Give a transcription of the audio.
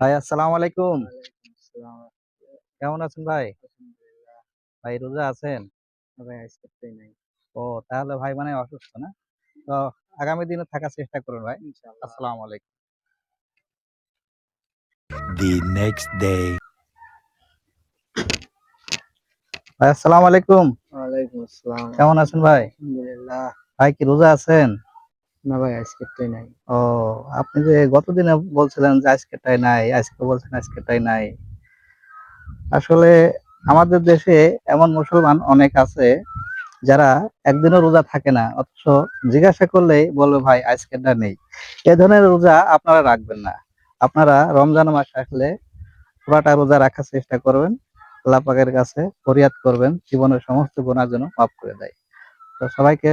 ভাই আসসালামু আলাইকুম। কেমন আছেন ভাই? ভাই রোজা আছেন? ও তাহলে ভাই মানে অসুস্থ না? তো আগামী দিনে থাকার চেষ্টা করুন ভাই। ইনশাআল্লাহ। আসসালামু আলাইকুম। The next day. ভাই আসসালামু আলাইকুম। ওয়ালাইকুম আসসালাম। কেমন আছেন ভাই? আলহামদুলিল্লাহ। ভাই কি রোজা আছেন? না ভাই আজকে নাই। ও, আপনি যে গতদিনে বলছিলেন যে আজকেটাই নাই আজকে বলছেন আজকেটাই নাই। আসলে আমাদের দেশে এমন মুসলমান অনেক আছে যারা একদিনও রোজা থাকে না, অথচ জিজ্ঞাসা করলেই বলবে, ভাই আজকেরটা নেই। এ ধরনের রোজা আপনারা রাখবেন না। আপনারা রমজান মাস আসলে পুরাটা রোজা রাখার চেষ্টা করবেন, আল্লাহ পাকের কাছে ফরিয়াদ করবেন, জীবনের সমস্ত গুণার জন্য মাফ করে দেয়। তো সবাইকে